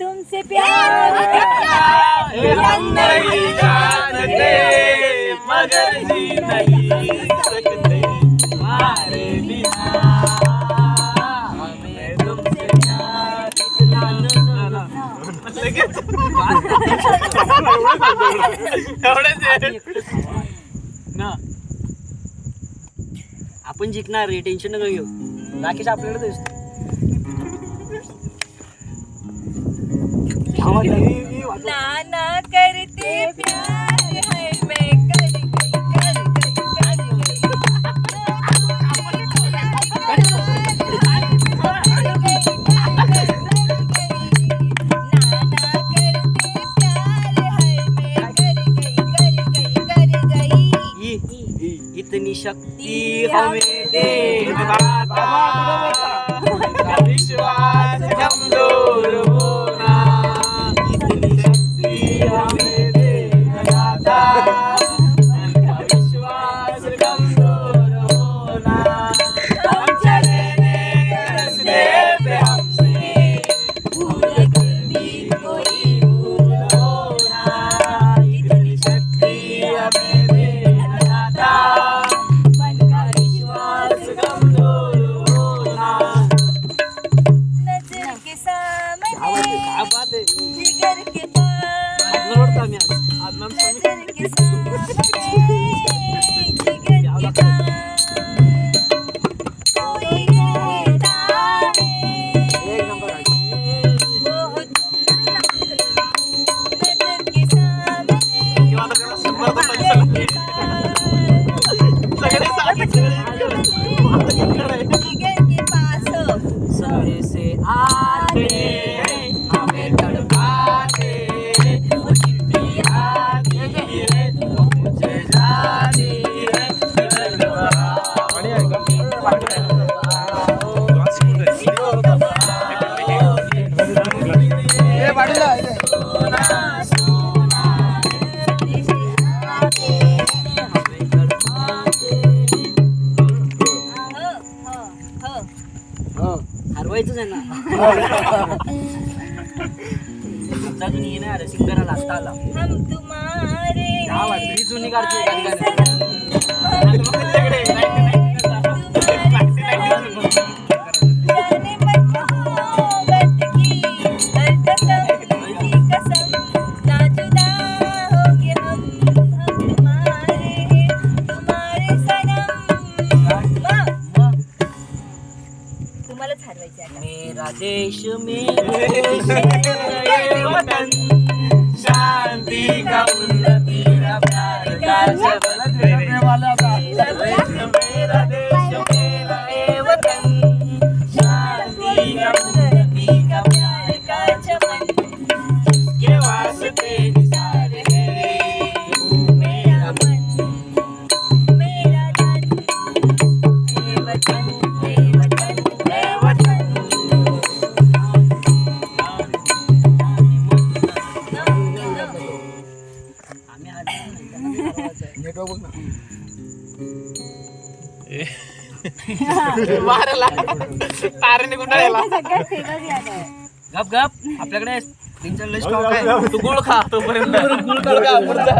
तुमसे प्यार हम नहीं जानते मगर जी नहीं सकते तुम्हारे बिना हमें तुमसे प्यार इतना न- न- न- लगेच. एवढंच आहे. ना आपण जिंकणार रे टेन्शन नका घेऊ राकेश आपल्याकडे दिसतो ना ना करते प्यार है मैं कर गई कर गई कर गई। इ- इतनी शक्ति हमें दे। हमें आहे ना आमचा अजून ये नाही आलं. सिंगराला आला हम तुम्हारे जुनी काढते तुम्हालाच हरवायचे आता. मेरा देश मेरा वतन शांति का उन्नति का का तारेने गप गप. आपल्याकडे तीन चार स्टॉक आहे. तू गुळ खा तोपर्यंत गुळ पुढचा पुढचा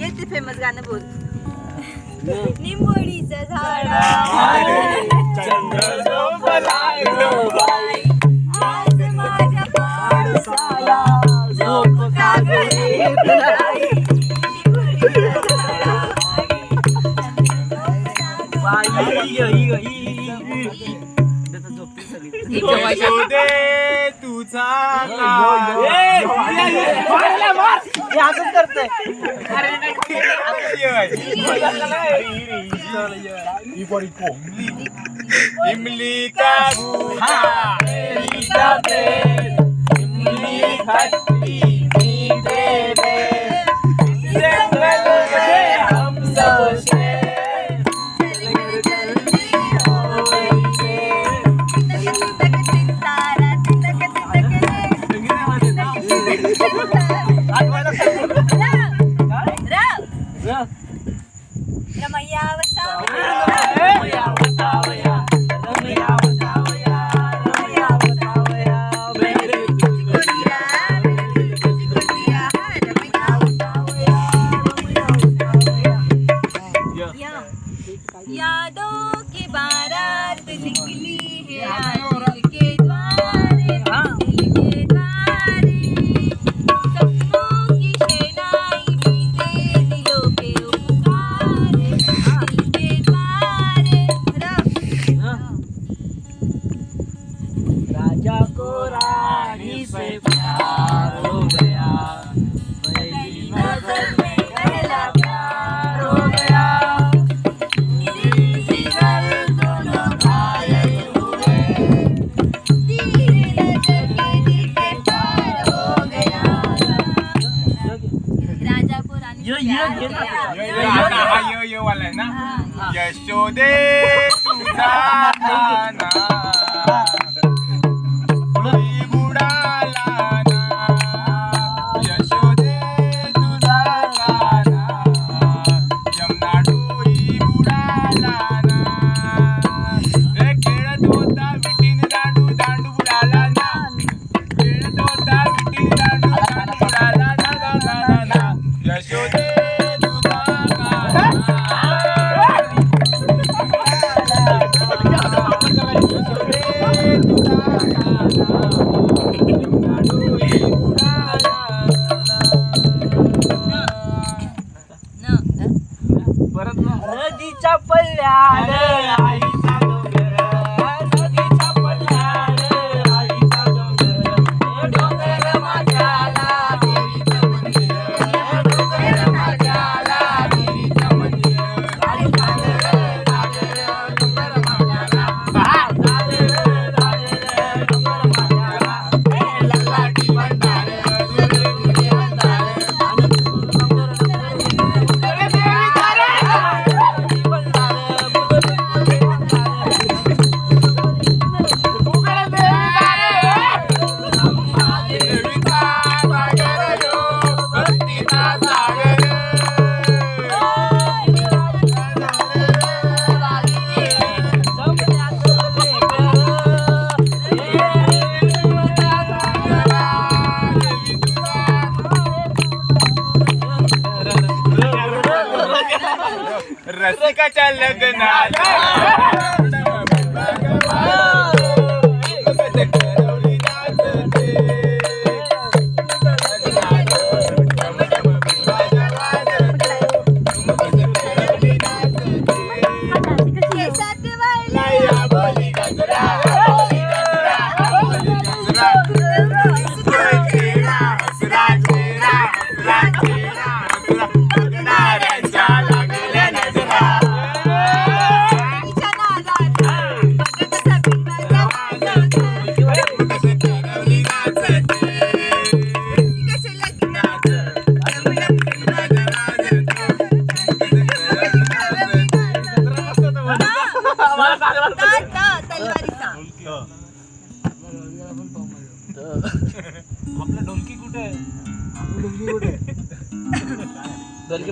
किती फेमस गाणं बोल. निंबोडीचं झाड. आज माझ्या पावसाला झोप का येत नाही. सगळी. इमली का हा. इमली का वाला है ना? यशोदे तुझा रसिका चल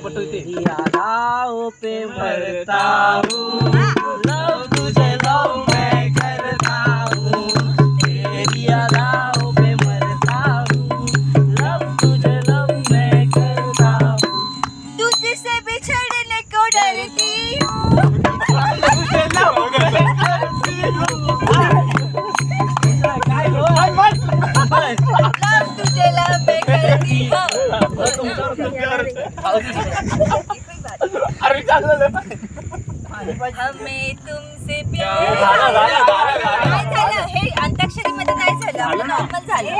પટોઈ તે યાદાઓ પે મરતા હું. हमें तुमसे झालं हे अंताक्षरी मध्ये नाही झालं झालं. झालं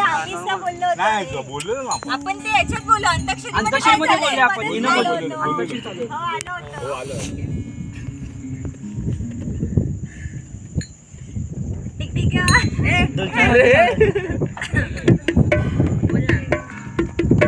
नाही ऐकलं, बोललो आपण. ते याच्यात बोलू अंताक्षरी मध्ये बोलले. आपण